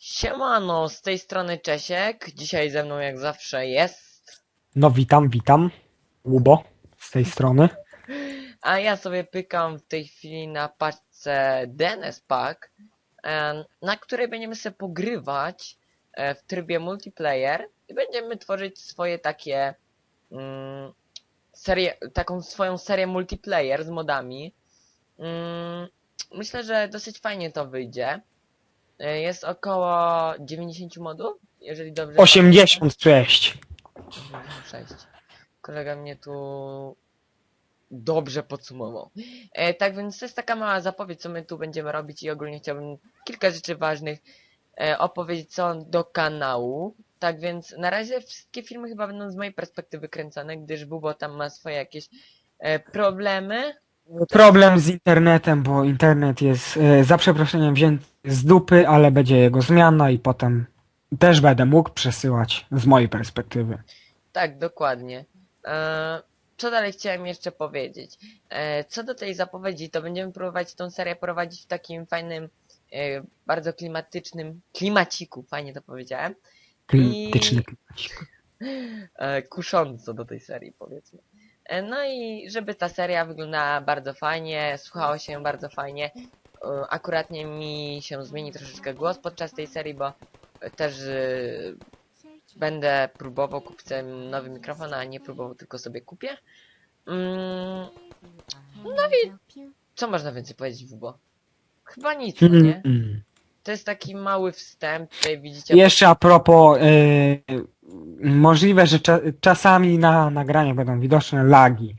Siemano, z tej strony Czesiek. Dzisiaj ze mną jak zawsze jest. No witam, witam. Łubo z tej strony. A ja sobie pykam w tej chwili na paczce DNS Pack, na której będziemy sobie pogrywać e, w trybie multiplayer i będziemy tworzyć swoje takie mm, serię, taką swoją serię multiplayer z modami. Mm, myślę, że dosyć fajnie to wyjdzie. E, Jest około 90 modów, jeżeli dobrze 86. 6. Kolega mnie tu dobrze podsumował. E, tak więc to jest taka mała zapowiedź, co my tu będziemy robić i ogólnie chciałbym kilka rzeczy ważnych e, opowiedzieć co do kanału. Tak więc na razie wszystkie filmy chyba będą z mojej perspektywy kręcone, gdyż Bubo tam ma swoje jakieś e, problemy. Problem z internetem, bo internet jest e, za przeproszeniem wzięty z dupy, ale będzie jego zmiana i potem też będę mógł przesyłać z mojej perspektywy. Tak, dokładnie. E, co dalej chciałem jeszcze powiedzieć? E, co do tej zapowiedzi, to będziemy próbować tą serię prowadzić w takim fajnym, e, bardzo klimatycznym klimaciku, fajnie to powiedziałem. Klimatyczny klimacik. E, kusząco do tej serii, powiedzmy. E, no i żeby ta seria wyglądała bardzo fajnie, słuchało się bardzo fajnie. E, akuratnie mi się zmieni troszeczkę głos podczas tej serii, bo też e, będę próbował kupić nowy mikrofon, a nie próbował, tylko sobie kupię. Mm, No i co można więcej powiedzieć, Wubo? Chyba nic, no nie? To jest taki mały wstęp, tutaj widzicie... Jeszcze a propos, e, możliwe, że cza czasami na nagraniach będą widoczne lagi,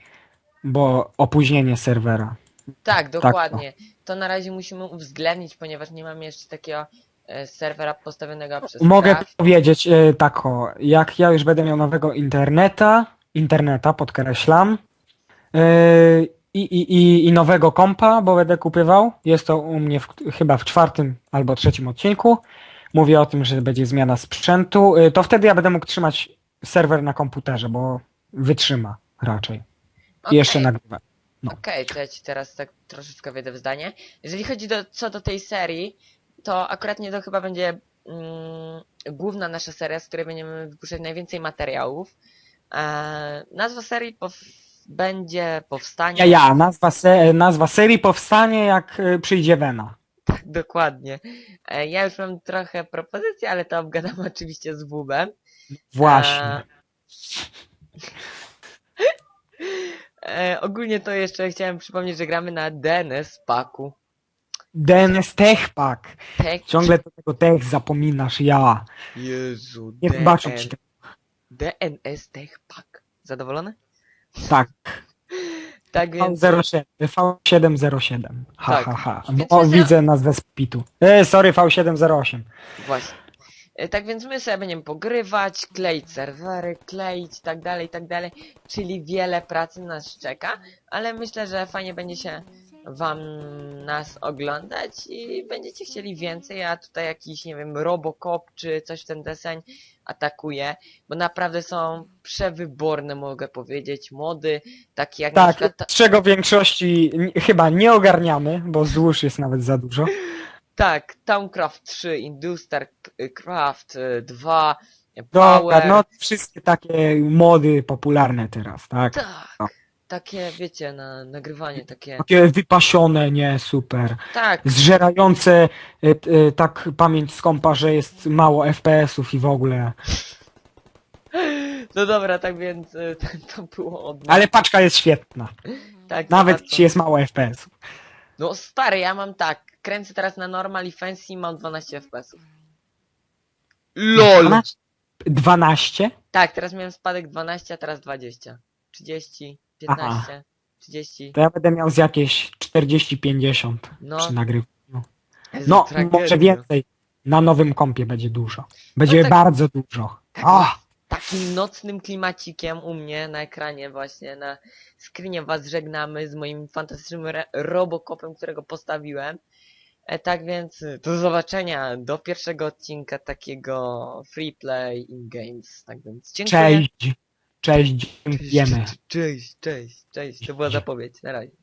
bo opóźnienie serwera. Tak, dokładnie. To na razie musimy uwzględnić, ponieważ nie mamy jeszcze takiego e, serwera postawionego przez Mogę Craft. powiedzieć e, tak o, jak ja już będę miał nowego interneta, interneta podkreślam, e, i, i, i, nowego kompa, bo będę kupywał, jest to u mnie w, chyba w czwartym albo trzecim odcinku, mówię o tym, że będzie zmiana sprzętu, e, to wtedy ja będę mógł trzymać serwer na komputerze, bo wytrzyma raczej. Okej, jeszcze nagrywa. no. Okej, to ja ci teraz tak troszeczkę wejdę w zdanie. Jeżeli chodzi do, co do tej serii, to akurat nie to chyba będzie mm, główna nasza seria, z której będziemy wypuszczać najwięcej materiałów. E, nazwa serii pow- będzie powstanie. Ja, ja, nazwa, se, nazwa serii powstanie jak e, przyjdzie Wena. Tak, dokładnie. E, ja już mam trochę propozycji, ale to obgadam oczywiście z Bubem. Właśnie. E, ogólnie to jeszcze chciałem przypomnieć, że gramy na DNS Paku. DNS Tech Pack. Tech... Ciągle do tego tech zapominasz, ja. Jezu, Nie DN... wybaczę ci tego. DNS Tech Pack. Zadowolony? Tak, Tak więc... V07, V707. Ha, Tak. ha, ha. O, widzę nazwę z pitu. E, sorry, V708. Właśnie. E, Tak więc my sobie będziemy pogrywać, kleić serwery, kleić, tak dalej, tak dalej. Czyli wiele pracy nas czeka, ale myślę, że fajnie będzie się wam nas oglądać i będziecie chcieli więcej, a tutaj jakiś, nie wiem, Robocop czy coś w ten deseń atakuje, bo naprawdę są przewyborne, mogę powiedzieć, mody, takie jak na Tak, przykład... ta- czego w większości n- chyba nie ogarniamy, bo złóż jest nawet za dużo. Tak, Towncraft 3, Induster Craft y, 2, Dobra, Power... no wszystkie takie mody popularne teraz, tak? Tak, No. Takie wiecie, na nagrywanie takie. Takie wypasione, nie, super. Tak, Zżerające e, e, tak pamięć z kompa, że jest mało FPS-ów i w ogóle. no dobra, tak więc y, to, było od. Ale paczka jest świetna. tak, Nawet to- jeśli jest mało FPS-ów. No stary, ja mam tak, kręcę teraz na normal i fancy i mam 12 FPS-ów. LOL! 12? 12? Tak, teraz miałem spadek 12, a teraz 20. 30, 15, 30. To ja będę miał z jakieś 40-50 No, przy nagrywaniu. Jezu, No, tragedia. może więcej. Na nowym kompie będzie dużo. Będzie No tak- bardzo dużo. tak- takim nocnym klimacikiem u mnie na ekranie właśnie, na screenie was żegnamy z moim fantastycznym re- Robocopem, którego postawiłem. E, tak więc y, do zobaczenia do pierwszego odcinka takiego free play in games. Tak więc dziękuję. cześć. Cześć, dziękujemy. Cześć, cześć, cześć. To była zapowiedź. Na razie.